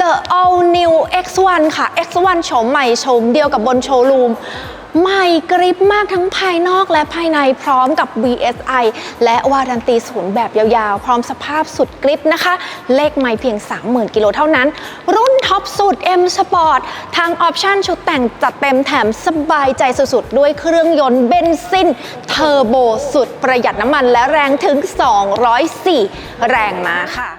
The All New X1 ค่ะ X1 โฉมใหม่โฉมเดียวกับบนโชว์รูมใหม่กริบมากทั้งภายนอกและภายในพร้อมกับ VSI และวารันตีศูนย์แบบยาวๆ พร้อมสภาพสุดกริบนะคะ เลขไม่เพียง 30,000 กิโลเท่านั้น รุ่นท็อปสุด M Sport ทางออปชั่นชุดแต่งจัดเต็มแถมสบายใจสุดๆ ด้วยเครื่องยนต์เบนซินเทอร์โบสุดประหยัดน้ำมันและแรงถึง 204 แรงม้าค่ะ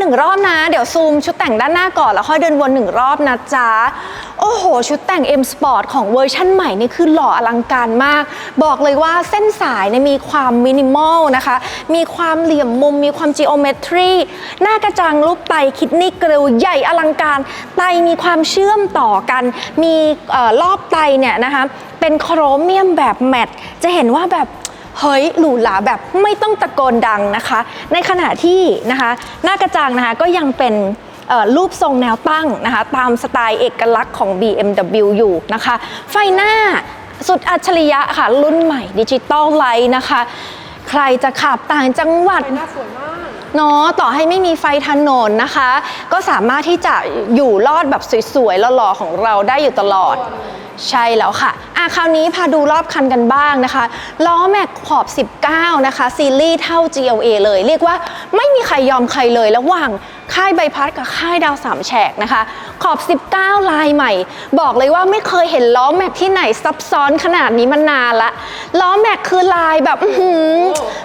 หนึ่งรอบนะ เดี๋ยวซูมชุดแต่งด้านหน้าก่อนแล้วค่อยเดินวนหนึ่งรอบนะจ๊ะ โอ้โห ชุดแต่ง M Sport ของเวอร์ชั่นใหม่นี่คือหล่ออลังการมาก บอกเลยว่าเส้นสายเนี่ยมีความมินิมอลนะคะ มีความเหลี่ยมมุม มีความ geometry หน้ากระจังรูปไตคิดนี่กริลใหญ่อลังการ ไตมีความเชื่อมต่อกัน มีออรอบไตเนี่ยนะคะเป็นโครเมียมแบบแมตต์จะเห็นว่าแบบ เฮ้ยหรูหราแบบไม่ต้องตะโกนดังนะคะ ในขณะที่นะคะหน้ากระจังนะคะก็ยังเป็นเอ่อรูปทรงแนวตั้งนะคะตามสไตล์เอกลักษณ์ของ BMW อยู่นะคะ ไฟหน้าสุดอัจฉริยะค่ะ รุ่นใหม่ดิจิตอลไลท์นะคะ ใครจะขับต่างจังหวัดหน้าสวยมากเนาะต่อให้ไม่มีไฟถนนนะคะ ก็สามารถที่จะอยู่รอดแบบสวยๆหล่อๆของเราได้อยู่ตลอด ใช่แล้วค่ะอะคราวนี้พาดูรอบคันกันบ้างนะคะ ล้อแม็กขอบ 19 นะคะ ซีรีส์เท่า GLA เลย เรียกว่าไม่มีใครยอมใครเลยระหว่างค่ายใบพัดกับค่ายดาวสามแฉกนะคะ ขอบ 19 ลายใหม่ บอกเลยว่าไม่เคยเห็นล้อแม็กที่ไหนซับซ้อนขนาดนี้มานานละ ล้อแม็กคือลายแบบ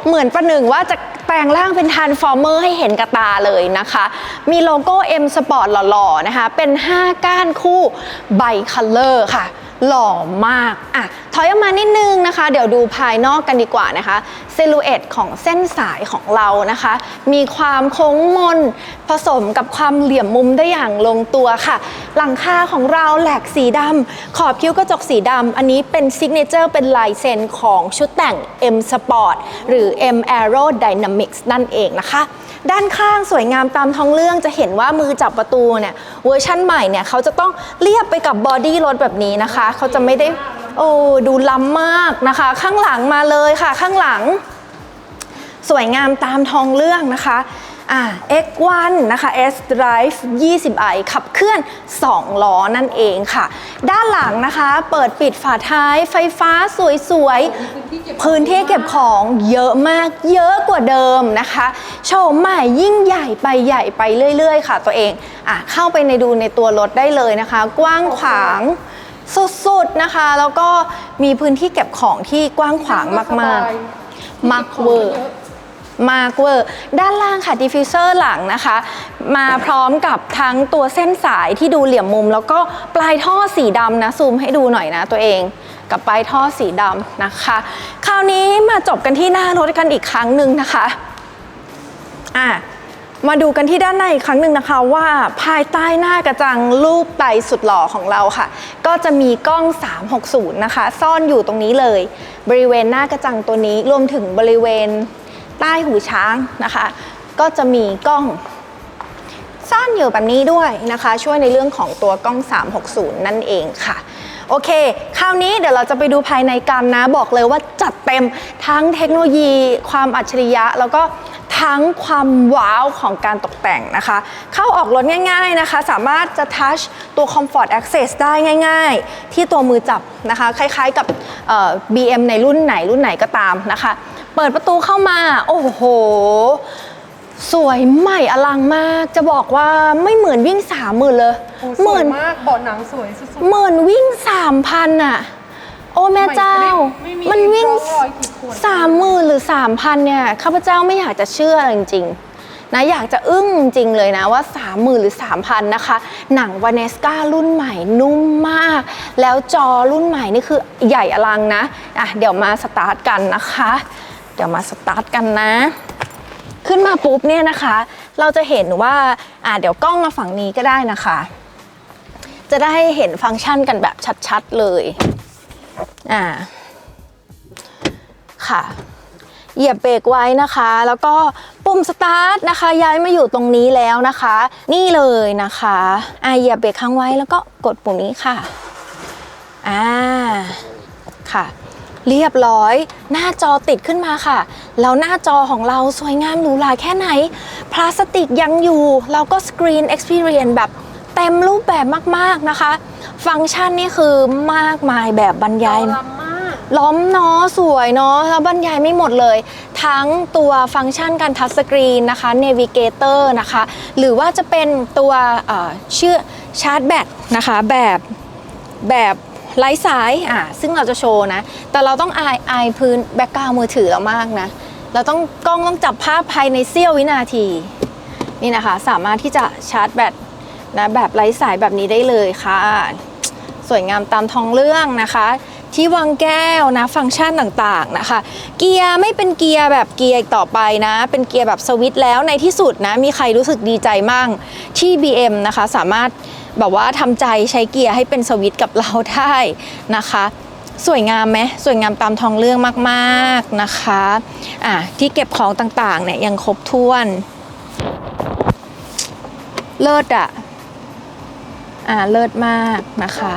เหมือนประหนึ่งว่าจะแปลงร่างเป็นทานฟอร์เมอร์ให้เห็นกับตาเลยนะคะ มีโลโก้ M Sport หล่อๆนะคะ เป็น 5 ก้านคู่ไบคัลเลอร์ค่ะ หล่อมากอะถอยออกมานิดนึงนะคะ เดี๋ยวดูภายนอกกันดีกว่านะคะเซลูเอตของเส้นสายของเรานะคะ มีความโค้งมน ผสมกับความเหลี่ยมมุมได้อย่างลงตัวค่ะ หลังคาของเราแหลกสีดำขอบคิ้วกระจกสีดำอันนี้เป็นซิกเนเจอร์เป็นลายเซ็นของชุดแต่ง M Sport หรือ M Aerodynamics นั่นเองนะคะ ด้านข้างสวยงามตามท้องเรื่องจะเห็นว่ามือจับประตูเนี่ยเวอร์ชั่นใหม่เนี่ยเขาจะต้องเรียบไปกับบอดี้รถแบบนี้นะคะเขาจะไม่ได้โอ้ดูล้ำมากนะคะ ข้างหลังมาเลยค่ะ ข้างหลัง สวยงามตามท้องเรื่องนะคะ อ่า X1 นะคะ S Drive 20i ขับเคลื่อน 2 ล้อนั่นเองค่ะ ด้านหลังนะคะ เปิดปิดฝาท้ายไฟฟ้าสวยๆ พื้นที่เก็บของเยอะมากเยอะกว่าเดิมนะคะโฉมใหม่ยิ่งใหญ่ไปใหญ่ไปเรื่อยๆ ค่ะตัวเองอะเข้าไปในดูในตัวรถได้เลยนะคะ กว้างขวางสุดๆนะคะ แล้วก็มีพื้นที่เก็บของที่กว้างขวางมากๆมากเวอร์ มากเวอร์ ด้านล่างค่ะดิฟฟิวเซอร์หลังนะคะ มาพร้อมกับทั้งตัวเส้นสายที่ดูเหลี่ยมมุม แล้วก็ปลายท่อสีดำนะ ซูมให้ดูหน่อยนะตัวเองกับปลายท่อสีดำนะคะ คราวนี้มาจบกันที่หน้ารถกันอีกครั้งหนึ่งนะคะอะมาดูกันที่ด้านในอีกครั้งหนึ่งนะคะว่าภายใต้หน้ากระจังรูปไตสุดหล่อของเราค่ะ ก็จะมีกล้อง 360 นะคะ ซ่อนอยู่ตรงนี้เลย บริเวณหน้ากระจังตัวนี้รวมถึงบริเวณ ใต้หูช้างนะคะ ก็จะมีกล้องซ่อนอยู่แบบนี้ด้วยนะคะ ช่วยในเรื่องของตัวกล้อง 360 นั่นเองค่ะโอเค คราวนี้เดี๋ยวเราจะไปดูภายในกันนะ บอกเลยว่าจัดเต็มทั้งเทคโนโลยี ความอัจฉริยะ แล้วก็ทั้งความว้าวของการตกแต่งนะคะ เข้าออกรถง่าย ๆนะคะ สามารถจะทัชตัว Comfort Access ได้ง่าย ๆ ที่ตัวมือจับนะคะ คล้ายๆกับเอ่อ BM ในรุ่นไหนรุ่นไหนก็ตามนะคะ เปิดประตูเข้ามา โอ้โห สวยใหม่อลังมาก จะบอกว่าไม่เหมือนวิ่งสามหมื่นเลยโอ้สเหวมืยอนมากเบาะหนังสวยสุด เหมือนวิ่งสามพันอะโอ้แม่เจ้า ไม่มีมันวิ่งร่องรอยขีดข่วนสามหมื่นหรือสามพันเนี่ยข้าพเจ้าไม่อยากจะเชื่อจริงๆนะอยากจะอึ้งจริงเลยนะว่าสามหมื่นหรือสามพันนะคะ หนังวาเนสการุ่นใหม่นุ่มมาก แล้วจอรุ่นใหม่นี่คือใหญ่อลังนะอะเดี๋ยวมาสตาร์ทกันนะคะ เดี๋ยวมาสตาร์ทกันนะ ขึ้นมาปุ๊บเนี่ยนะคะ เราจะเห็นว่าอะเดี๋ยวกล้องมาฝั่งนี้ก็ได้นะคะ จะได้เห็นฟังก์ชันกันแบบชัดๆเลยอ่าค่ะเหยียบเบรกไว้นะคะ แล้วก็ปุ่มสตาร์ทนะคะ ย้ายมาอยู่ตรงนี้แล้วนะคะ นี่เลยนะคะอ่าเหยียบเบรกค้างไว้แล้วก็กดปุ่มนี้ค่ะอ่าค่ะ เรียบร้อย หน้าจอติดขึ้นมาค่ะ แล้วหน้าจอของเราสวยงามหรูหราแค่ไหน พลาสติกยังอยู่ เราก็สกรีน Experience แบบเต็มรูปแบบมากๆนะคะ ฟังก์ชันนี่คือมากมายแบบบรรยายล้ำมล้อมเนาะสวยเนาะแล้วบรรยายไม่หมดเลย ทั้งตัวฟังก์ชันการทัชสกรีนนะคะ Navigator นะคะ หรือว่าจะเป็นตัวชื่อชาร์จแบตนะคะแบบแบบ ไร้สายอะซึ่งเราจะโชว์นะ แต่เราต้องอายอายพื้นแบ็กกราวมือถือเรามากนะ เราต้องกล้องต้องจับภาพภายในเสี้ยววินาที นี่นะคะ สามารถที่จะชาร์จแบตนะแบบไร้สายแบบนี้ได้เลยค่ะ สวยงามตามท้องเรื่องนะคะ ที่วางแก้วนะฟังก์ชันต่างๆนะคะ เกียร์ไม่เป็นเกียร์แบบเกียร์อีกต่อไปนะ เป็นเกียร์แบบสวิตช์แล้วในที่สุดนะ มีใครรู้สึกดีใจมั่งที่ BM นะคะสามารถ แบบว่าทำใจใช้เกียร์ให้เป็นสวิตช์กับเราได้นะคะ สวยงามไหมสวยงามตามท้องเรื่องมากๆนะคะอะที่เก็บของต่างๆเนี่ยยังครบถ้วน เลิศอะอ่าเลิศมากนะคะ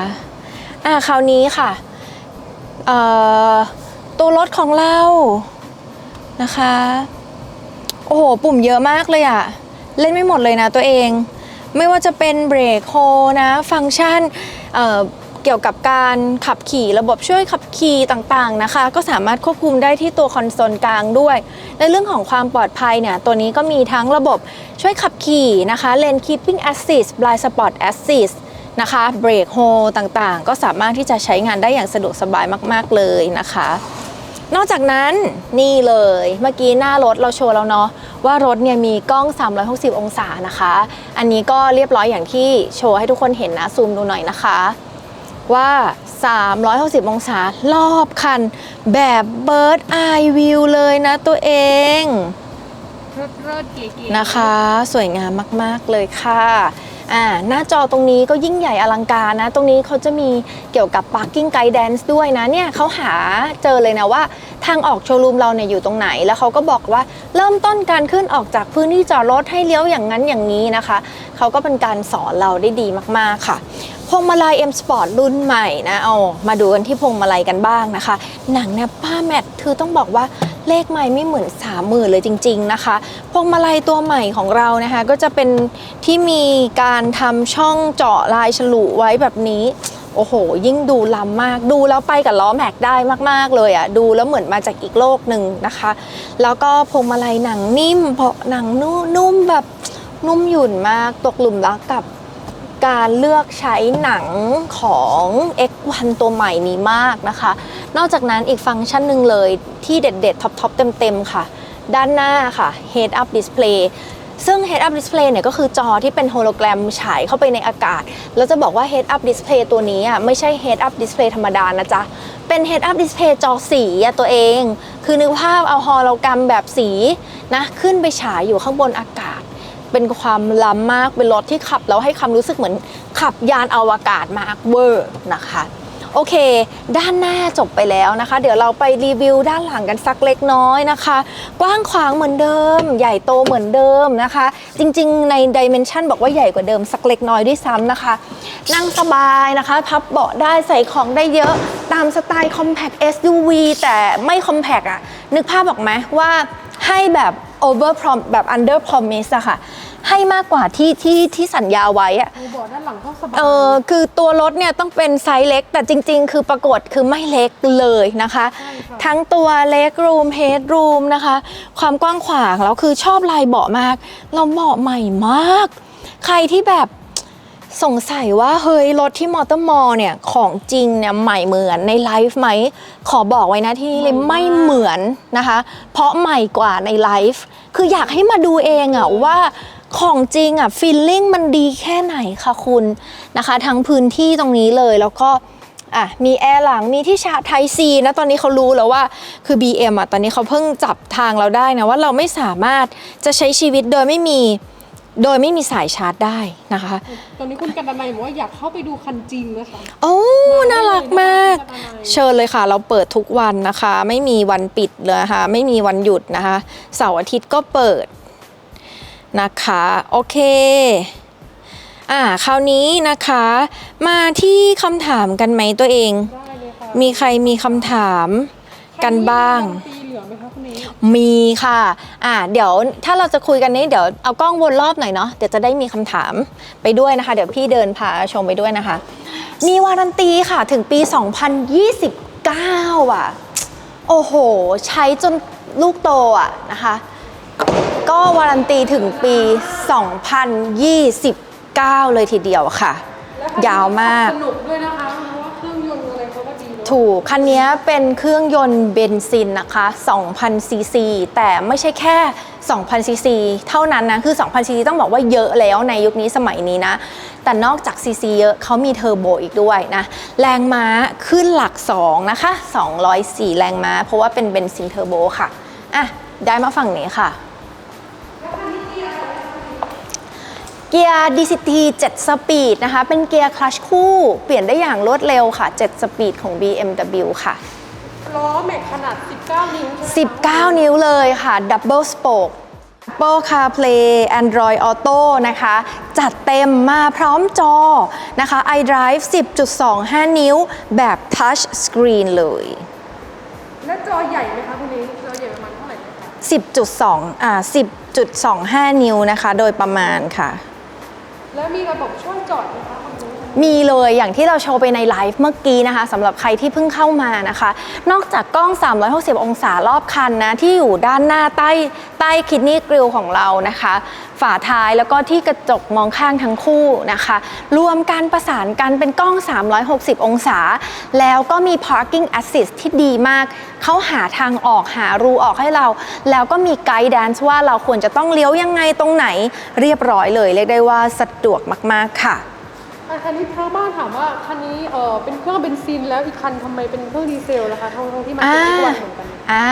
อ่าคราวนี้ค่ะเอ่อตัวรถของเรานะคะ โอ้โห ปุ่มเยอะมากเลยอะเล่นไม่หมดเลยนะตัวเอง ไม่ว่าจะเป็นเบรกโฮนะฟังก์ชันเเกี่ยวกับการขับขี่ระบบช่วยขับขี่ต่างๆนะคะ ก็สามารถควบคุมได้ที่ตัวคอนโซลกลางด้วย ในเรื่องของความปลอดภัยเนี่ย ตัวนี้ก็มีทั้งระบบช่วยขับขี่นะคะ Lane Keeping Assist Blind Spot Assist นะคะเบรกโฮต่างๆ ก็สามารถที่จะใช้งานได้อย่างสะดวกสบายมาก ๆ เลยนะคะ นอกจากนั้นนี่เลยเมื่อกี้หน้ารถเราโชว์แล้วเนาะ ว่ารถเนี่ยมีกล้อง 360 องศานะคะ อันนี้ก็เรียบร้อยอย่างที่โชว์ให้ทุกคนเห็นนะ ซูมดูหน่อยนะคะ ว่า 360 องศารอบคัน แบบ Bird Eye View เลยนะตัวเองเลิศเลิศเก๋ๆนะคะ สวยงามมาก ๆ เลยค่ะ อ่าหน้าจอตรงนี้ก็ยิ่งใหญ่อลังการนะ ตรงนี้เขาจะมีเกี่ยวกับ Parking Guidance ด้วยนะเนี่ยเขาหาเจอเลยนะว่า ทางออกโชว์รูมเราเนี่ยอยู่ตรงไหน แล้วเขาก็บอกว่าเริ่มต้นการขึ้นออกจากพื้นที่จอดรถให้เลี้ยวอย่างนั้นอย่างนี้นะคะ เขาก็เป็นการสอนเราได้ดีมากๆค่ะพวงมาลัย M Sport รุ่นใหม่นะเอามาดูกันที่พวงมาลัยกันบ้างนะคะ หนังเนี่ยป้าแมทคือต้องบอกว่า เลขใหม่ไม่เหมือนสามหมื่นเลยจริง ๆนะคะ พวงมาลัยตัวใหม่ของเรานะคะ ก็จะเป็นที่มีการทำช่องเจาะลายฉลุไว้แบบนี้โอ้โห ยิ่งดูล้ำมากดูแล้วไปกับล้อแม็กได้มากๆเลยอะ่ะดูแล้วเหมือนมาจากอีกโลกหนึ่งนะคะ แล้วก็พวงมาลัยหนังนิ่มเพราะหนังนุ่มแบบนุ่มหยุ่นมากตกหลุมรักกับ การเลือกใช้หนังของ X1 ตัวใหม่นี้มากนะคะ นอกจากนั้นอีกฟังก์ชันหนึ่งเลยที่เด็ดๆ ท็อปๆ เต็มๆ ค่ะ ด้านหน้าค่ะ Head Up Display ซึ่ง Head Up Display เนี่ยก็คือจอที่เป็นโฮโลแกรมฉายเข้าไปในอากาศ แล้วจะบอกว่า Head Up Display ตัวนี้อะไม่ใช่ Head Up Display ธรรมดานะจ๊ะ เป็น Head Up Display จอสีอะตัวเอง คือนึกภาพเอาโฮโลแกรมแบบสีนะขึ้นไปฉายอยู่ข้างบนอากาศ เป็นความล้ำมากเป็นรถที่ขับแล้วให้ความรู้สึกเหมือนขับยานอวกาศมากเวอร์นะคะโอเค ด้านหน้าจบไปแล้วนะคะ เดี๋ยวเราไปรีวิวด้านหลังกันสักเล็กน้อยนะคะ กว้างขวางเหมือนเดิม ใหญ่โตเหมือนเดิมนะคะ จริงๆ ในดิเมนชันบอกว่าใหญ่กว่าเดิมสักเล็กน้อยด้วยซ้ำนะคะ นั่งสบายนะคะ พับเบาะได้ใส่ของได้เยอะตามสไตล์ compact SUV แต่ไม่ compact อะนึกภาพออกไหมว่าให้แบบ over prom แบบ under promise อะค่ะ ให้มากกว่าที่ที่ที่สัญญาไว้อะดูเบาะด้านหลังก็สบายเออคือตัวรถเนี่ยต้องเป็นไซส์เล็ก แต่จริง ๆ คือปรากฏคือไม่เล็กเลยนะคะใช่ค่ะทั้งตัวเล็กรูมเฮดรูมนะคะ ความกว้างขวางแล้วคือชอบลายเบาะมาก เราเบาะใหม่มาก ใครที่แบบสงสัยว่าเฮ้ยรถที่มอเตอร์มอลเนี่ยของจริงเนี่ยใหม่เหมือนในไลฟ์ไหม ขอบอกไว้นะที่นี่เลยไม่เหมือนนะคะ เพราะใหม่กว่าในไลฟ์คืออยากให้มาดูเองอะว่า ของจริงอะฟีลลิ่งมันดีแค่ไหนคะคุณนะคะ ทั้งพื้นที่ตรงนี้เลยแล้วก็อะมีแอร์หลังมีที่ชาร์จไทซีนะตอนนี้เขารู้แล้วว่าคือ BM อะตอนนี้เขาเพิ่งจับทางเราได้นะว่าเราไม่สามารถจะใช้ชีวิตโดยไม่มีโดยไม่มีสายชาร์จได้นะคะ ตอนนี้คุณกันดนัยบอกว่าอยากเข้าไปดูคันจริงนะคะโอ้น่ารักมากได้เลยนะคะเชิญเลยค่ะ เราเปิดทุกวันนะคะ ไม่มีวันปิดเลยนะคะไม่มีวันหยุดนะคะ เสาร์อาทิตย์ก็เปิด นะคะโอเคอ่าคราวนี้นะคะ มาที่คำถามกันไหมตัวเองได้เลยค่ะมีใครมีคำถามกันบ้างปีเหลือไหมคะคุณนิ้งมีค่ะอ่าเดี๋ยวถ้าเราจะคุยกันนี้เดี๋ยวเอากล้องวนรอบหน่อยเนาะเดี๋ยวจะได้มีคำถามไปด้วยนะคะ เดี๋ยวพี่เดินพาชมไปด้วยนะคะ มีวารันตีค่ะถึงปี 2029 อะ โอ้โห ใช้จนลูกโตอะนะคะ ก็วารันตีถึงปี 2029 เลยทีเดียวค่ะและคันนี้ยาวมาก สนุกด้วยนะคะ เพราะว่าเครื่องยนต์อะไรเขาก็ดีเนอะถูก คันนี้เป็นเครื่องยนต์เบนซินนะคะ2,000ซีซี แต่ไม่ใช่แค่2,000ซีซีเท่านั้นนะ คือ2,000ซีซีต้องบอกว่าเยอะแล้วในยุคนี้สมัยนี้นะ แต่นอกจากซีซีเยอะเขามีเทอร์โบอีกด้วยนะ แรงม้าขึ้นหลัก 2 นะคะ 204 แรงม้า เพราะว่าเป็นเบนซินเทอร์โบค่ะ อะ ได้มาฝั่งนี้ค่ะ เกียร์ DCT 7 สปีดนะคะ เป็นเกียร์คลัชคู่เปลี่ยนได้อย่างรวดเร็วค่ะ 7 สปีดของ BMW ค่ะ ล้อแม็กขนาด 19 นิ้วใช่ไหมคะ19 นิ้วเลยค่ะ Double Spoke Apple CarPlay Android Auto นะคะ จัดเต็มมาพร้อมจอนะคะ iDrive 10.25 นิ้วแบบ Touch Screen เลย และจอใหญ่ไหมคะคุณนิ้งจอใหญ่ประมาณเท่าไหร่นะคะ10.2อ่า10.25 นิ้วนะคะ โดยประมาณค่ะ แล้วมีระบบช่วยจอดนะคะ มีเลยอย่างที่เราโชว์ไปในไลฟ์เมื่อกี้นะคะสำหรับใครที่เพิ่งเข้ามานะคะ นอกจากกล้อง 360 องศารอบคันนะ ที่อยู่ด้านหน้าใต้ใต้คิดนี่กริลของเรานะคะ ฝาท้ายแล้วก็ที่กระจกมองข้างทั้งคู่นะคะ รวมการประสานกันเป็นกล้อง 360 องศา แล้วก็มี parking assist ที่ดีมาก เขาหาทางออกหารูออกให้เรา แล้วก็มีไกด์แดนซ์ว่าเราควรจะต้องเลี้ยวยังไงตรงไหนเรียบร้อยเลย เรียกได้ว่าสะดวกมาก ๆ ค่ะ อะคันนี้ทางบ้านถามว่าคันนี้เออเป็นเครื่องเบนซินแล้วอีกคันทำไมเป็นเครื่องดีเซลล่ะคะทั้งที่มันเป็นอีกวันเหมือนกัน อ่า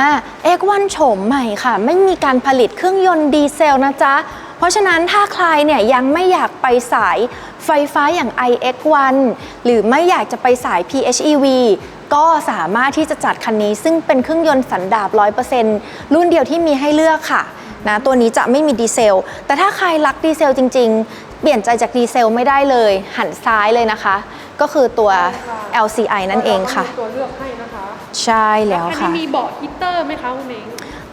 เอ็กวันโฉมใหม่ค่ะ ไม่มีการผลิตเครื่องยนต์ดีเซลนะจ๊ะ เพราะฉะนั้นถ้าใครเนี่ยยังไม่อยากไปสายไฟฟ้าอย่าง iX1 หรือไม่อยากจะไปสาย PHEV ก็สามารถที่จะจัดคันนี้ ซึ่งเป็นเครื่องยนต์สันดาป100%รุ่นเดียวที่มีให้เลือกค่ะนะตัวนี้จะไม่มีดีเซล แต่ถ้าใครรักดีเซลจริง ๆ เปลี่ยนใจจากดีเซลไม่ได้เลย หันซ้ายเลยนะคะ ก็คือตัว LCI นั่นเองค่ะ ราก็มีตัวเลือกให้นะคะใช่แล้วคันค่ะนี้มีเบาะฮีตเตอร์ไหมคะคุณนิ้ง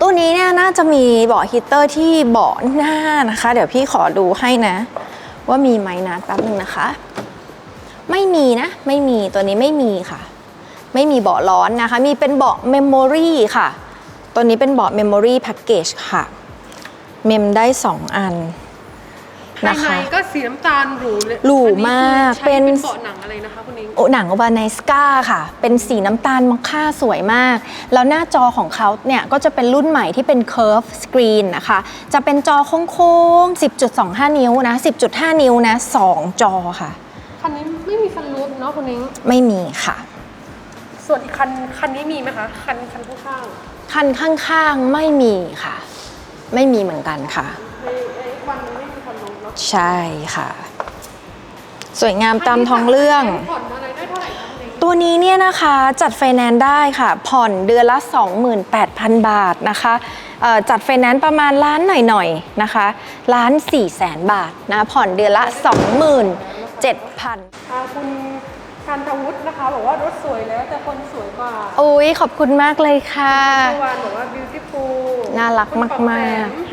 ตัวนี้เนี่ยน่าจะมีเบาะฮีตเตอร์ที่เบาะหน้านะคะ เดี๋ยวพี่ขอดูให้นะ ว่ามีไหมนะแป๊บนึงนะคะ ไม่มีนะ ไม่มีตัวนี้ไม่มีค่ะ ไม่มีเบาะร้อนนะคะ มีเป็นเบาะเมมโมรีค่ะ ตัวนี้เป็นเบาะเมมโมรีแพ็กเกจค่ะ เมมได้ 2 อัน ภายนะในคะก็สีน้ำตาลหรูเลยหรูมากอัเป็คือนใช้เป็นเบาะหนังอะไรนะคะคุณนิ้งโอ้หนังโอบานสกาค่ะ เป็นสีน้ำตาลมอคค่าสวยมาก แล้วหน้าจอของเขาเนี่ย ก็จะเป็นรุ่นใหม่ที่เป็น curve screen นะคะ จะเป็นจอโค้งๆ 10.25 นิ้วนะ 10.5 นิ้วนะ 2 จอค่ะ คันนี้ไม่มีซันรูฟเนาะคุณนิ้งไม่มีค่ะ ส่วนอีกคันคันนี้มีไหมคะ คันคันข้างคันข้างๆ ไม่มีค่ะ ไม่มีเหมือนกันค่ะ ๆในในวันนี้ไม่ ใช่ค่ะ สวยงามตามท้องเรื่อง ผ่อนอะไรได้เท่าไหร่คะคุณนิ้งตัวนี้เนี่ยนะคะจัดไฟแนนซ์ได้ค่ะ ผ่อนเดือนละ 28,000 บาทนะคะเอ่อจัดไฟแนนซ์ประมาณล้านหน่อยๆนะคะล้าน4แสนบาทนะผ่อนเดือนละ 27,000 อ่าคุณการทวุฒินะคะบอกว่ารถสวยแล้วแต่คนสวยกว่าโอ้ยขอบคุณมากเลยค่ะ เมื่อวานบอกว่า beautiful น่ารักคุณปอมากแปม hi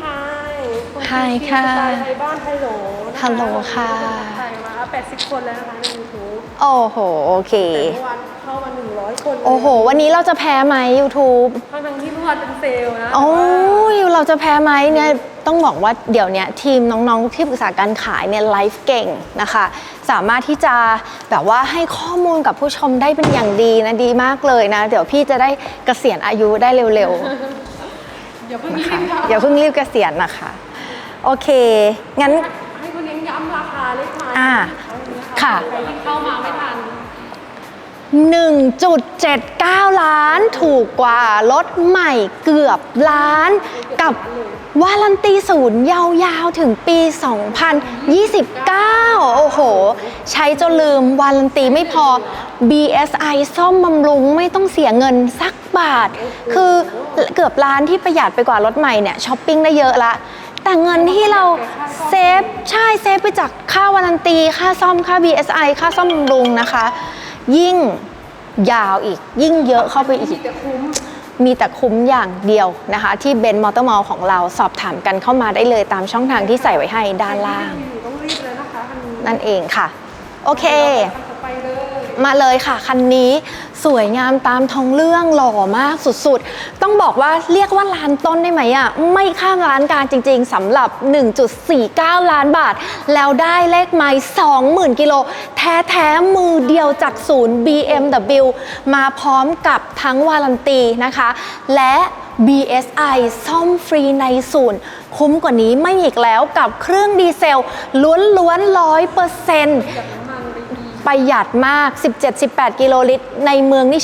คุณ hi พีค่ะ สไตล์ไทยบ้านไทยโหลนะคะฮัลโหลค่ะ ไทยมา80 คนแล้วนะคะใน YouTube โอ้โห โอเค แต่เมื่อวานเข้ามา 100 คนเลยโอ้โห วันนี้เราจะแพ้ไหม YouTube ทั้งๆที่เมื่อวานเป็นเซลล์นะโอ้ยเราจะแพ้ไหมเนี่ยต้องบอกว่าเดี๋ยวเนี้ยทีมน้องๆที่ปรึกษาการขายเนี่ยไลฟ์เก่งนะคะ สามารถที่จะแบบว่าให้ข้อมูลกับผู้ชมได้เป็นอย่างดีนะดีมากเลยนะ เดี๋ยวพี่จะได้เกษียณอายุได้เร็วอย่าเพิ่งๆรีนะคะบค่ะ อย่าเพิ่งรีบเกษียณนะคะ โอเค งั้น ให้คุณเน้นย้ำราคาเล็กน้อยอ่าค่ะ ใครที่เข้ามาไม่ทัน 1.79 ล้านถูกกว่ารถใหม่เกือบล้าน กับวารันตีศูนย์ยาวๆ ถึงปี 2029 โอ้โห ใช้จนลืมวารันตีไม่พอ BSI ซ่อมบำรุงไม่ต้องเสียเงินสักบาท คือเกือบล้านที่ประหยัดไปกว่ารถใหม่เนี่ยช้อปปิ้งได้เยอะละ แต่เงินที่เราเซฟใช่เซฟไปจากค่าวารันตี ค่าซ่อมค่า BSI ค่าซ่อมบำรุงนะคะ ยิ่งยาวอีก ยิ่งเยอะเข้าไปอีกแต่คุ้มมีแต่คุ้มอย่างเดียวนะคะ ที่เบนมอเตอร์มอลของเราสอบถามกันเข้ามาได้เลยตามช่องทางที่ใส่ไว้ให้ด้านล่าง ต้องรีบเลยนะคะคันนี้นั่นเองค่ะ โอเคคันต่อไปเลย มาเลยค่ะ คันนี้สวยงามตามท้องเรื่องหล่อมากสุดๆ ต้องบอกว่าเรียกว่าล้านต้นได้ไหมอะไม่ข้ามล้านการจริงๆสำหรับ 1.49 ล้านบาท แล้วได้เลขไม้20,000 กิโล แท้ๆ มือเดียวจากศูนย์ BMW มาพร้อมกับทั้งวารันตีนะคะ และ BSI ซ่อมฟรีในศูนย์ คุ้มกว่านี้ไม่มีอีกแล้วกับเครื่องดีเซลล้วนๆร้อยเปอร์เซ็นต์ ประหยัดมาก 17-18 กิโลลิตร ในเมืองนี่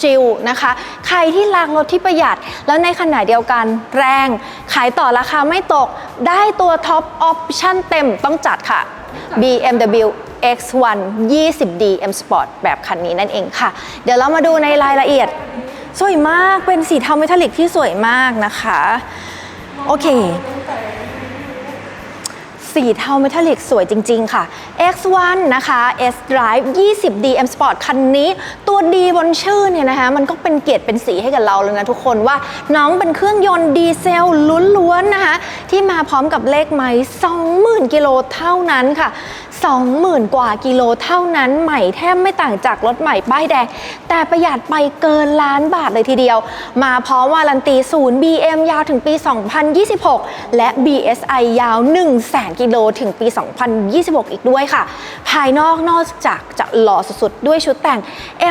ชิวๆนะคะ ใครที่รักรถที่ประหยัด แล้วในขณะเดียวกันแรง ขายต่อราคาไม่ตก ได้ตัวท็อปออปชั่นเต็มต้องจัดค่ะ BMW X1 20D M Sport แบบคันนี้นั่นเองค่ะ เดี๋ยวเรามาดูในรายละเอียด สวยมากเป็นสีเทาเมทัลลิกที่สวยมากนะคะ โอเค สีเทาเมทัลลิกสวยจริง ๆ ค่ะ X1 นะคะ S Drive 20D M Sport คันนี้ ตัวดีบนชื่อเนี่ยนะคะ มันก็เป็นเกียรติเป็นสีให้กับเราเลยนะทุกคนว่าน้องเป็นเครื่องยนต์ดีเซลล้วนๆนะคะ ที่มาพร้อมกับเลขไม้20,000 กิโลเท่านั้นค่ะ 20,000 กว่ากิโลเท่านั้นใหม่แทบไม่ต่างจากรถใหม่ป้ายแดงแต่ประหยัดไปเกินล้านบาทเลยทีเดียว มาพร้อมวารันตีศูนย์ BM ยาวถึงปี 2026 และ BSI ยาว 100,000กิโลถึงปี 2026 อีกด้วยค่ะ ภายนอกนอกจากจะหล่อสุดๆ ด้วยชุดแต่ง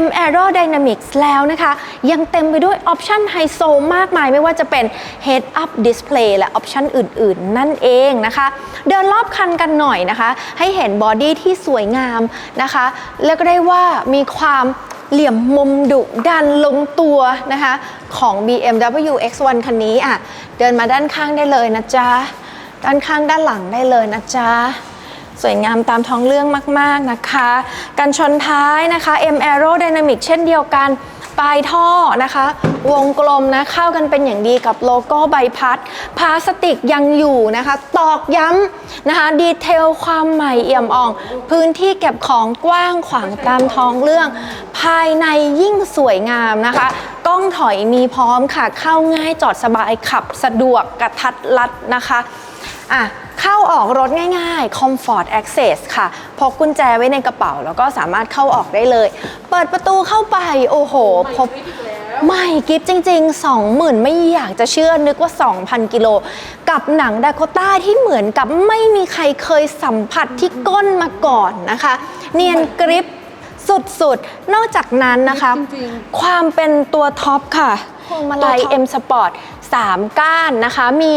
M Aerodynamics แล้วนะคะ ยังเต็มไปด้วยออปชั่นไฮโซมากมายไม่ว่าจะเป็น Head Up Display และออปชั่นอื่นๆ นั่นเองนะคะ เดินรอบคันกันหน่อยนะคะ ให้เห็นบอดี้ที่สวยงามนะคะ แล้วก็ได้ว่ามีความเหลี่ยมมุมดุดันลงตัวนะคะ ของ BMW X1 คันนี้อะ เดินมาด้านข้างได้เลยนะจ๊ะ ด้านข้างด้านหลังได้เลยนะจ๊ะสวยงามตามท้องเรื่องมาก ๆ นะคะ กันชนท้ายนะคะ M Aerodynamic เช่นเดียวกัน ปลายท่อนะคะ วงกลมนะ เข้ากันเป็นอย่างดีกับโลโก้ใบพัด พลาสติกยังอยู่นะคะ ตอกย้ำนะคะ ดีเทลความใหม่เอี่ยมอ่อง พื้นที่เก็บของกว้างขวางตามท้องเรื่อง ภายในยิ่งสวยงามนะคะ กล้องถอยมีพร้อมค่ะ เข้าง่ายจอดสบายขับสะดวกกระทัดรัดนะคะ อะเข้าออกรถง่ายๆ Comfort Access ค่ะ พกกุญแจไว้ในกระเป๋า แล้วก็สามารถเข้าออกได้เลย เปิดประตูเข้าไป โอ้โห พบไม่กิฟจริง ๆ 20,000 ไม่อยากจะเชื่อนึกว่า 2,000 กิโล กับหนังดาโคต้าที่เหมือนกับไม่มีใครเคยสัมผัสที่ก้นมาก่อนนะคะ เนียนกริปสุดๆ นอกจากนั้นนะคะจริงความเป็นตัวท็อปค่ะพวงมาลัย M Sport 3 ก้านนะคะ มี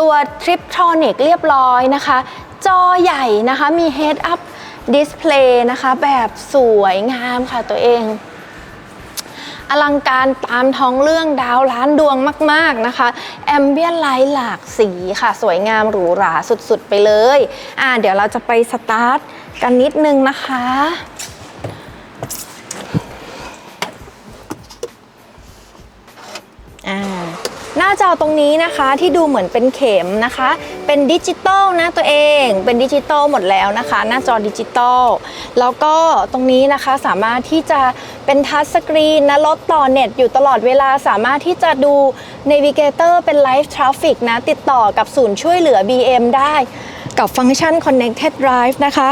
ตัว Triptronic เรียบร้อยนะคะ จอใหญ่นะคะมี Head Up Display นะคะ แบบสวยงามค่ะตัวเอง อลังการตามท้องเรื่องดาวล้านดวงมาก ๆ นะคะ แอมเบียนไลท์หลากสีค่ะ สวยงามหรูหราสุด ๆ ไปเลย อ่าเดี๋ยวเราจะไปสตาร์ทกันนิดนึงนะคะอ่า หน้าจอตรงนี้นะคะที่ดูเหมือนเป็นเข็มนะคะ เป็นดิจิตอลนะตัวเอง เป็นดิจิตอลหมดแล้วนะคะ หน้าจอดิจิตอลแล้วก็ตรงนี้นะคะสามารถที่จะเป็นทัชสกรีนนะรถต่อเน็ตอยู่ตลอดเวลาสามารถที่จะดู Navigator เป็น Live Traffic นะติดต่อกับศูนย์ช่วยเหลือ BM ได้กับฟังก์ชัน Connected Drive นะคะ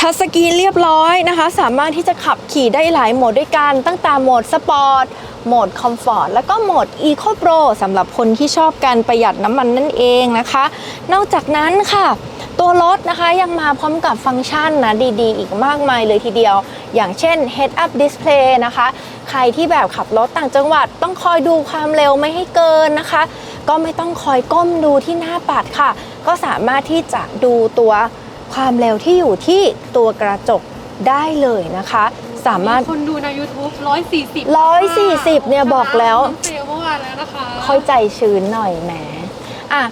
ทัชสกรีนเรียบร้อยนะคะ สามารถที่จะขับขี่ได้หลายโหมดด้วยกัน ตั้งแต่โหมดสปอร์ตโหมดคอมฟอร์ตแล้วก็โหมด Eco Pro สำหรับคนที่ชอบการประหยัดน้ำมันนั่นเองนะคะ นอกจากนั้นค่ะ ตัวรถนะคะยังมาพร้อมกับฟังก์ชันนะดีๆ อีกมากมายเลยทีเดียว อย่างเช่น Head Up Display นะคะ ใครที่แบบขับรถต่างจังหวัดต้องคอยดูความเร็วไม่ให้เกินนะคะ ก็ไม่ต้องคอยก้มดูที่หน้าปัดค่ะ ก็สามารถที่จะดูตัว ความเร็วที่อยู่ที่ตัวกระจกได้เลยนะคะ สามารถคนดูใน YouTube 140 140 เนี่ยบอกแล้วเซลเมื่อวานแล้วนะคะค่อยใจชื้นหน่อยแหมอะ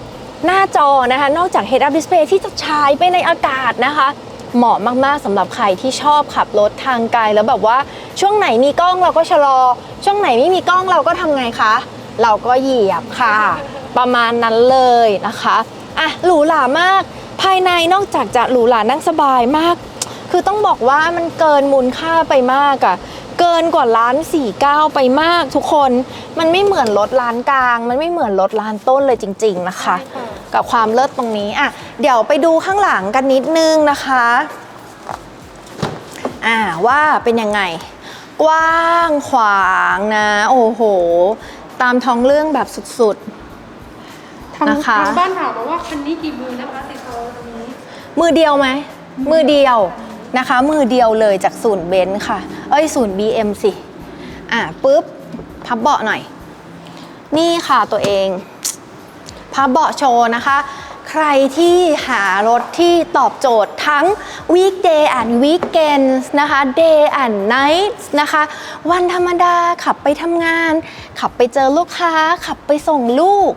หน้าจอนะคะ นอกจาก Head Up Display ที่จะฉายไปในอากาศนะคะเหมาะมาก ๆสำหรับใครที่ชอบขับรถทางไกลแล้วแบบว่าช่วงไหนมีกล้องเราก็ชะลอ ช่วงไหนไม่มีกล้องเราก็ทำไงคะ เราก็เหยียบค่ะ ประมาณนั้นเลยนะคะ อะหรูหรามาก ภายในนอกจากจะหรูหรานั่งสบายมาก คือต้องบอกว่ามันเกินมูลค่าไปมากอะเกินกว่าล้านสี่เก้าไปมากทุกคน มันไม่เหมือนรถล้านกลาง มันไม่เหมือนรถล้านต้นเลยจริง ๆนะคะใช่ค่ะกับความเลิศตรงนี้อะเดี๋ยวไปดูข้างหลังกันนิดนึงนะคะอ่าว่าเป็นยังไง กว้างขวางนะ โอ้โห ตามท้องเรื่องแบบสุด ทางนะคะ ทางบ้านถามมาว่าคันนี้กี่มือนะคะสีเทาคันนี้ๆมือเดียวไหม มือเดียวนะคะ มือเดียวเลยจากศูนย์เบนซ์ค่ะ เอ้ยศูนย์ BM สิ อะปุ๊บ พับเบาะหน่อย นี่ค่ะตัวเอง พับเบาะโชว์นะคะ ใครที่หารถที่ตอบโจทย์ทั้ง weekday and weekends นะคะ day and nights นะคะ วันธรรมดาขับไปทำงาน ขับไปเจอลูกค้า ขับไปส่งลูก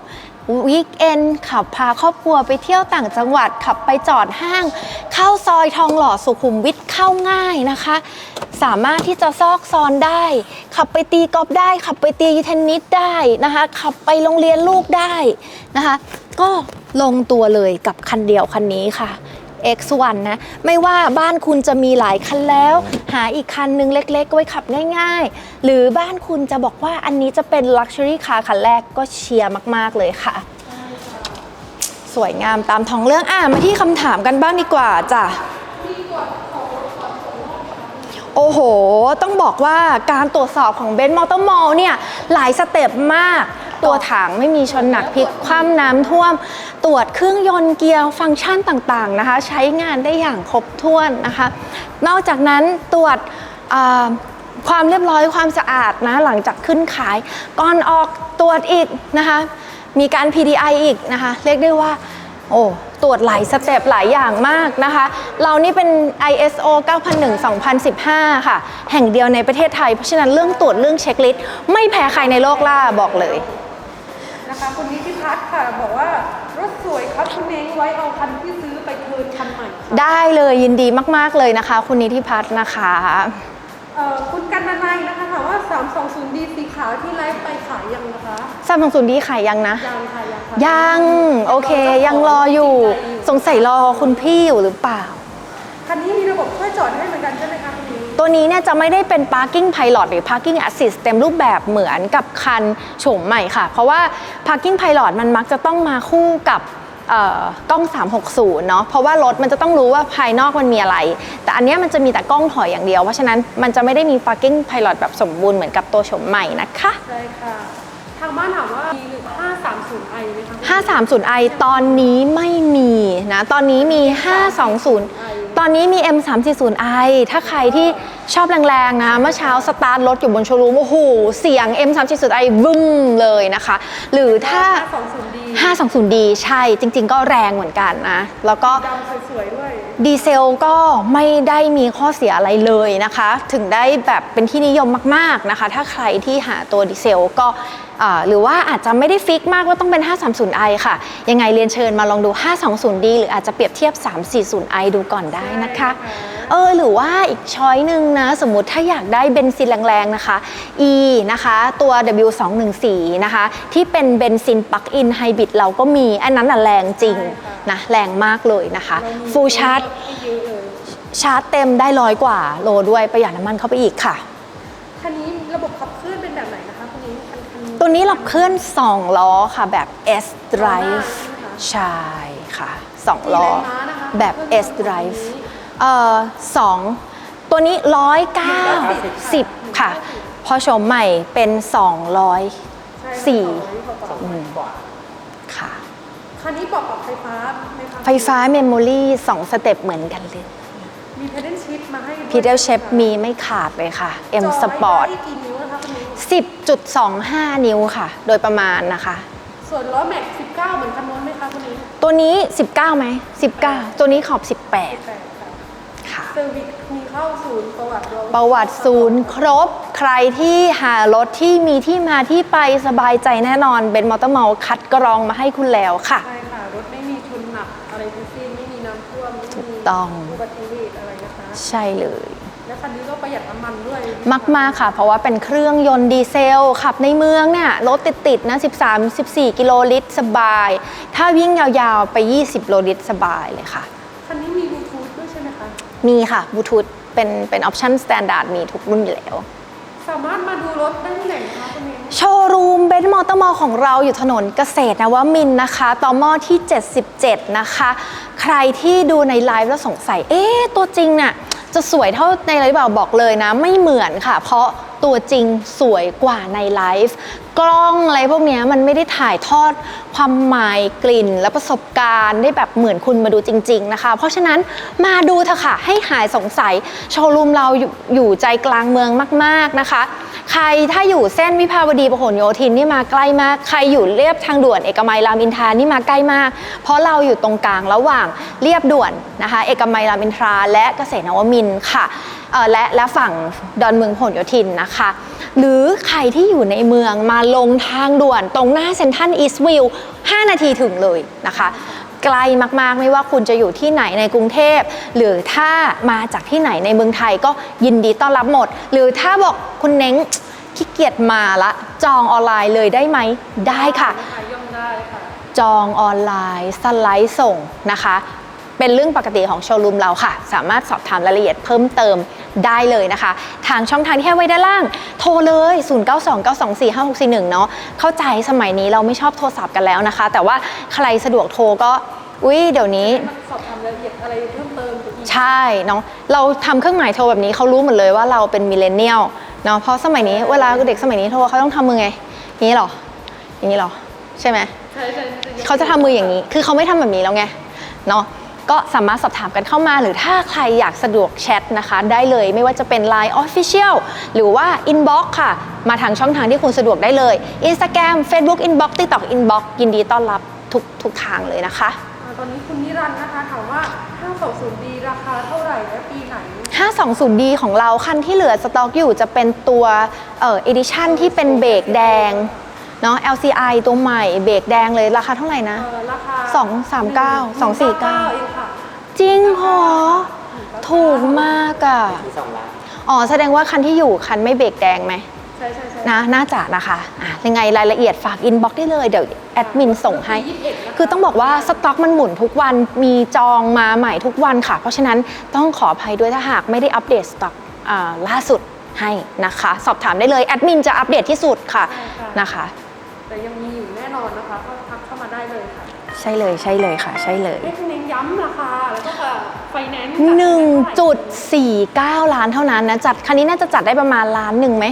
วีคเอนขับพาครอบครัวไปเที่ยวต่างจังหวัด ขับไปจอดห้าง เข้าซอยทองหล่อสุขุมวิทเข้าง่ายนะคะ สามารถที่จะซอกซอนได้ ขับไปตีกอล์ฟได้ ขับไปตีเทนนิสได้นะคะ ขับไปโรงเรียนลูกได้นะคะ ก็ลงตัวเลยกับคันเดียวคันนี้ค่ะ X1 นะ ไม่ว่าบ้านคุณจะมีหลายคันแล้ว หาอีกคันนึงเล็กๆไว้ขับง่าย ๆ หรือบ้านคุณจะบอกว่าอันนี้จะเป็น Luxury Car คันแรกก็เชียร์มากๆเลยค่ะ สวยงามตามท้องเรื่องอะมาที่คำถามกันบ้างดีกว่าจ้ะโอ้โห ต้องบอกว่าการตรวจสอบของเบนซ์มอเตอร์มอลเนี่ย หลายสเต็ปมาก ตัวถังไม่มีชนหนักพลิกคว่ำน้ำท่วม ตรวจเครื่องยนต์เกียร์ฟังก์ชันต่างๆนะคะ ใช้งานได้อย่างครบถ้วนนะคะ นอกจากนั้นตรวจความเรียบร้อยความสะอาดนะหลังจากขึ้นขาย ก่อนออกตรวจอีกนะคะ มีการ PDI อีกนะคะ เรียกได้ว่า โอ้ตรวจหลายสเต็ปหลายอย่างมากนะคะ เรานี่เป็น ISO 9001-2015 ค่ะ แห่งเดียวในประเทศไทย เพราะฉะนั้นเรื่องตรวจเรื่องเช็คลิสต์ไม่แพ้ใครในโลกล่าบอกเลย นะคะคนนี้ที่พัดค่ะ บอกว่ารถสวยครับคุณเม้งไว้เอาคันที่ซื้อไปคืนคันใหม่ค่ะได้เลยยินดีมาก ๆ เลยนะคะ คุณนิติพัฒน์นะคะ เอ่อคุณกันนานัยนะคะถามว่า 320D สีขาวที่ไลฟ์ไปขายยังนะคะสามศูนย์ดีขายยังนะ ยังค่ะยังค่ะยัง โอเค ยังรออยู่ สงสัยรอคุณพี่อยู่หรือเปล่า คันนี้มีระบบช่วยจอดให้เหมือนกันใช่ไหมคะคุณนี้ ตัวนี้เนี่ยจะไม่ได้เป็น parking pilot หรือ parking assist เต็มรูปแบบเหมือนกับคันโฉมใหม่ค่ะ เพราะว่า parking pilot มันมักจะต้องมาคู่กับเอ่อกล้อง 360 เนาะ เพราะว่ารถมันจะต้องรู้ว่าภายนอกมันมีอะไร แต่อันเนี้ยมันจะมีแต่กล้องถอยอย่างเดียว เพราะฉะนั้นมันจะไม่ได้มี parking pilot แบบสมบูรณ์เหมือนกับตัวโฉมใหม่นะคะ ใช่ค่ะ ทางบ้านถามว่ามี 530i ไหมคะ 530i ตอนนี้ไม่มีนะ ตอนนี้มี 520ตอนนี้มี M340i ถ้าใครที่ชอบแรงๆนะ เมื่อเช้าสตาร์ทรถอยู่บนโชว์รูมโอ้โหเสียง M340i บึ้มเลยนะคะ หรือถ้า 520D 520D ใช่จริง ๆ ก็แรงเหมือนกันนะ แล้วก็ดำสวยๆด้วยดีเซลก็ไม่ได้มีข้อเสียอะไรเลยนะคะ ถึงได้แบบเป็นที่นิยมมากๆนะคะ ถ้าใครที่หาตัวดีเซลก็อ่าหรือว่าอาจจะไม่ได้ฟิกมากว่าต้องเป็น 530i ค่ะ ยังไงเรียนเชิญมาลองดู 520d หรืออาจจะเปรียบเทียบ 340i ดูก่อนได้นะคะเออหรือว่าอีกช้อยหนึ่งนะ สมมุติถ้าอยากได้เบนซินแรงๆนะคะ E นะคะตัว W214 นะคะ ที่เป็นเบนซินปลั๊กอินไฮบริดเราก็มี อันนั้นน่ะแรงจริงนะแรงมากเลยนะคะ ฟูลชาร์จให้เยอะเลยชาร์จเต็มได้ร้อยกว่าโลด้วยประหยัดน้ำมันเข้าไปอีกค่ะคันนี้ระบบขับเคลื่อนเป็นแบบไหนนะคะคุณนี้คันคันนี้ตัวนี้เราเคลื่อน 2 ล้อค่ะแบบ S drive ใช่ไหมคะใช่ค่ะ 2 ล้อกี่แรงม้านะคะแบบ S drive เอ่อสองตัวนี้ 190 ค่ะ พอชมใหม่เป็นใช่200สี่กว่าค่ะ คันนี้ปรับปรับไฟฟ้าไหมคะไฟฟ้าเมมโมรี่2สเต็ปเหมือนกันเลย มี pedal shift มาให้ด้วยพีเดลเชฟมีไม่ขาดเลยค่ะ M จอ Sport ได้กี่นิ้วนะคะคุณนี้10.25 นิ้วค่ะ โดยประมาณนะคะ ส่วนล้อแม็ก19 เหมือนคันโน้นไหมคะคุณนี้ตัวนี้ 19ไหม19 ตัวนี้ขอบ 18 18ค่ะค่ะ เซอร์วิสมีเข้าศูนย์ประวัติเราประวัติศูนย์ครบ ใครที่หารถที่มีที่มาที่ไปสบายใจแน่นอนเบนมอเตอร์เมลคัดกรองมาให้คุณแล้วค่ะ ใช่ค่ะ รถไม่มีชนหนักอะไรทั้งสิ้นไม่มีน้ำท่วมไม่ถูมีกต้อง อุบัติเหตุอะไรนะคะ ใช่เลย และคันนี้ก็ประหยัดน้ำมันด้วยมาก ๆ ค่ะ เพราะว่าเป็นเครื่องยนต์ดีเซล ขับในเมืองเนี่ยรถติด ๆ นะ 13-14 กิโลลิตร สบาย ถ้าวิ่งยาวๆ ไป 20 โลลิตร สบายเลยค่ะ คันนี้มีบลูทูธด้วยใช่ไหมคะ มีค่ะบลูทูธเป็นเป็นออปชั่นสแตนดาร์ดมีทุกรุ่นอยู่แล้วอสามารถมาดูรถได้ที่ไหนนะคะคุณนิ้งโชว์รูมเบนซ์มอเตอร์มอลของเราอยู่ถนนเกษตรนวมินทร์นะคะ ต่อมอที่ 77 นะคะ ใครที่ดูในไลฟ์แล้วสงสัย เอ๊ะ ตัวจริงน่ะ จะสวยเท่าในไลฟ์เปล่าบอกเลยนะ ไม่เหมือนค่ะ เพราะ ตัวจริงสวยกว่าในไลฟ์กล้องอะไรพวกนี้มันไม่ได้ถ่ายทอดความหมายกลิ่น และประสบการณ์ได้แบบเหมือนคุณมาดูจริง ๆนะคะ เพราะฉะนั้นมาดูเถอะค่ะ ให้หายสงสัยโชว์รูมเราอยู่อยู่ใจกลางเมืองมาก ๆนะคะ ใครถ้าอยู่เส้นวิภาวดีพหลโยธินนี่มาใกล้มาก ใครอยู่เรียบทางด่วนเอกมัยรามอินทรานี่มาใกล้มาก เพราะเราอยู่ตรงกลางระหว่างเรียบด่วนนะคะ เอกมัยรามอินทราและเกษตรนวมินค่ะ และและฝั่งดอนเมืองพหลโยธินนะคะ หรือใครที่อยู่ในเมืองมาลงทางด่วนตรงหน้าเซ็นทรัลอีสต์วิว5นาทีถึงเลยนะคะไกลมากๆ ไม่ว่าคุณจะอยู่ที่ไหนในกรุงเทพ หรือถ้ามาจากที่ไหนในเมืองไทยก็ยินดีต้อนรับหมด หรือถ้าบอกคุณเน้งขี้เกียจมาละ จองออนไลน์เลยได้ไหมได้ค่ะขายย่อมได้ค่ะจองออนไลน์สไลด์ส่งนะคะ เป็นเรื่องปกติของโชว์รูมเราค่ะ สามารถสอบถามรายละเอียดเพิ่มเติมได้เลยนะคะ ทางช่องทางที่ให้ไว้ด้านล่าง โทรเลย 0929245641 เนาะเข้าใจสมัยนี้เราไม่ชอบโทรศัพท์กันแล้วนะคะ แต่ว่าใครสะดวกโทรก็อุ้ยเดี๋ยวนี้มันสอบถามรายละเอียดอะไรเพิ่มเติมไปอีกใช่เนาะเราทำเครื่องหมายโทรแบบนี้เขารู้หมดเลยว่าเราเป็นมิเลเนียลเนาะเพราะสมัยนี้เวลาเด็กสมัยนี้โทรเขาต้องทำมือไงอย่างนี้เหรออย่างนี้เหรอใช่ไหมใช่ใช่เขาจะทำมืออย่างนี้ คือเขาไม่ทำแบบนี้แล้วไงเนาะ ก็สามารถสอบถามกันเข้ามา หรือถ้าใครอยากสะดวกแชทนะคะ ได้เลยไม่ว่าจะเป็น Line Official หรือว่า Inbox ค่ะ มาทางช่องทางที่คุณสะดวกได้เลย Instagram Facebook Inbox TikTok Inbox ยินดีต้อนรับทุกทุกทางเลยนะคะ อ่าตอนนี้คุณนิรันดร์นะคะถามว่า 520D ราคาเท่าไหร่และปีไหน 520D ของเราคันที่เหลือสต็อกอยู่จะเป็นตัวเอ่อ edition ที่เป็นเบรกแดง เนาะ LCI ตัวใหม่เบรกแดงเลยราคาเท่าไหร่นะ เอ่อราคาสองสามเก้าสองสี่เก้าเองค่ะ จริงเหรอถูกมากอะที่สองล้าน อ๋อแสดงว่าคันที่อยู่คันไม่เบรกแดงไหม ใช่ใช่ใช่ นะน่าจะนะคะอะยังไงรายละเอียดฝากอินบ็อกได้เลย เดี๋ยวแอดมินส่งให้ 21นะคะคือต้องบอกว่าสต็อกมันหมุนทุกวัน มีจองมาใหม่ทุกวันค่ะ เพราะฉะนั้นต้องขออภัยด้วยถ้าหากไม่ได้อัปเดตสต็อกอ่าล่าสุดให้นะคะ สอบถามได้เลย แอดมินจะอัปเดตที่สุดค่ะใช่ค่ะ นะคะ แต่ยังมีอยู่แน่นอนนะคะก็ทักเข้ามาได้เลยค่ะใช่เลยใช่เลยค่ะ ใช่เลยให้คุณเน้นย้ำราคาแล้วก็ไฟแนนซ์1.49 ล้านเท่านั้นนะจัดคันนี้น่าจะจัดได้ประมาณล้านหนึ่งไหม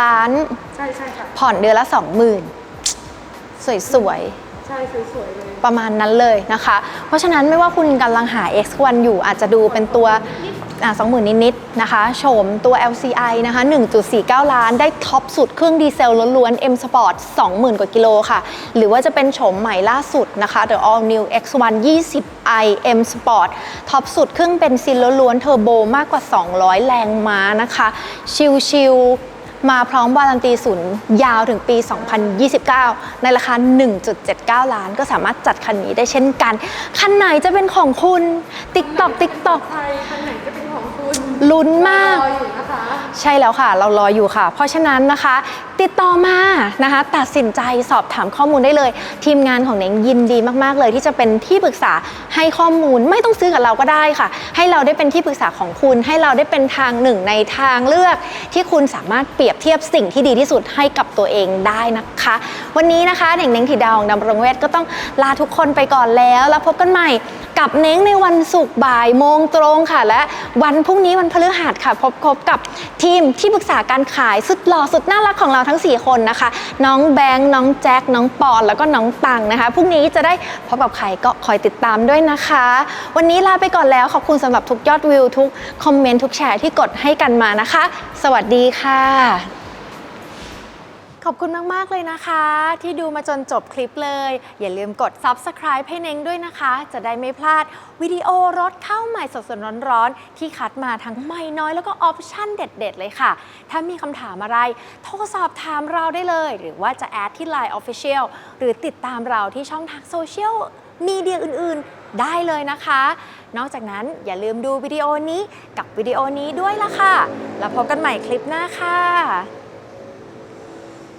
ล้านใช่ใช่ค่ะ ผ่อนเดือนละสองหมื่นสวยใช่สวยๆเลยๆประมาณนั้นเลยนะคะ เพราะฉะนั้นไม่ว่าคุณกำลังหา X1 อยู่อาจจะดูเป็นตัว สองหมื่นนิดๆนะคะโฉมตัว LCI นะคะ1.49 ล้านได้ท็อปสุดเครื่องดีเซลล้วนๆ M Sport 20,000 กว่ากิโลค่ะ หรือว่าจะเป็นโฉมใหม่ล่าสุดนะคะ The All New X1 20i M Sport ท็อปสุดเครื่องเป็นซินล้วนๆเทอร์โบมากกว่า 200 แรงม้านะคะ ชิลๆ มาพร้อมวารันตีศูนย์ยาวถึงปี 2029 ในราคา 1.79 ล้านก็สามารถจัดคันนี้ได้เช่นกัน คันไหนจะเป็นของคุณ TikTok TikTok ใครคันไหนจะเป็น ลุ้นมากรออยู่นะคะใช่แล้วค่ะ เรารออยู่ค่ะ เพราะฉะนั้นนะคะ ติดต่อมานะคะ ตัดสินใจสอบถามข้อมูลได้เลย ทีมงานของเน่งยินดีมากๆเลย ที่จะเป็นที่ปรึกษาให้ข้อมูลไม่ต้องซื้อกับเราก็ได้ค่ะ ให้เราได้เป็นที่ปรึกษาของคุณ ให้เราได้เป็นทางหนึ่งในทางเลือก ที่คุณสามารถเปรียบเทียบสิ่งที่ดีที่สุดให้กับตัวเองได้นะคะ วันนี้นะคะเน่งเน่งถีดาวของดำรงเวทก็ต้องลาทุกคนไปก่อนแล้ว แล้วพบกันใหม่ กับเน้งในวันศุกร์บ่ายโมงตรงค่ะ และวันพรุ่งนี้วันพฤหัสค่ะ พบพบกับทีมที่ปรึกษาการขายสุดหล่อสุดน่ารักของเราทั้ง 4 คนนะคะ น้องแบงค์น้องแจ็คน้องปอนแล้วก็น้องตังนะคะพรุ่งนี้จะได้พบกับใครก็คอยติดตามด้วยนะคะ วันนี้ลาไปก่อนแล้วขอบคุณสำหรับทุกยอดวิวทุกคอมเมนต์ทุกแชร์ที่กดให้กันมานะคะ สวัสดีค่ะ ขอบคุณมาก ๆ เลยนะคะ ที่ดูมาจนจบคลิปเลย อย่าลืมกด Subscribe ให้เน้งด้วยนะคะ จะได้ไม่พลาดวิดีโอรถเข้าใหม่สดๆร้อนๆ ที่คัดมาทั้งไม่น้อยแล้วก็ออปชั่นเด็ด ๆ เลยค่ะ ถ้ามีคำถามอะไร โทรสอบถามเราได้เลย หรือว่าจะแอดที่ Line Official หรือติดตามเราที่ช่องทางโซเชียลมีเดียอื่นๆ ได้เลยนะคะ นอกจากนั้นอย่าลืมดูวิดีโอนี้กับวิดีโอนี้ด้วยล่ะค่ะ แล้วพบกันใหม่คลิปหน้าค่ะ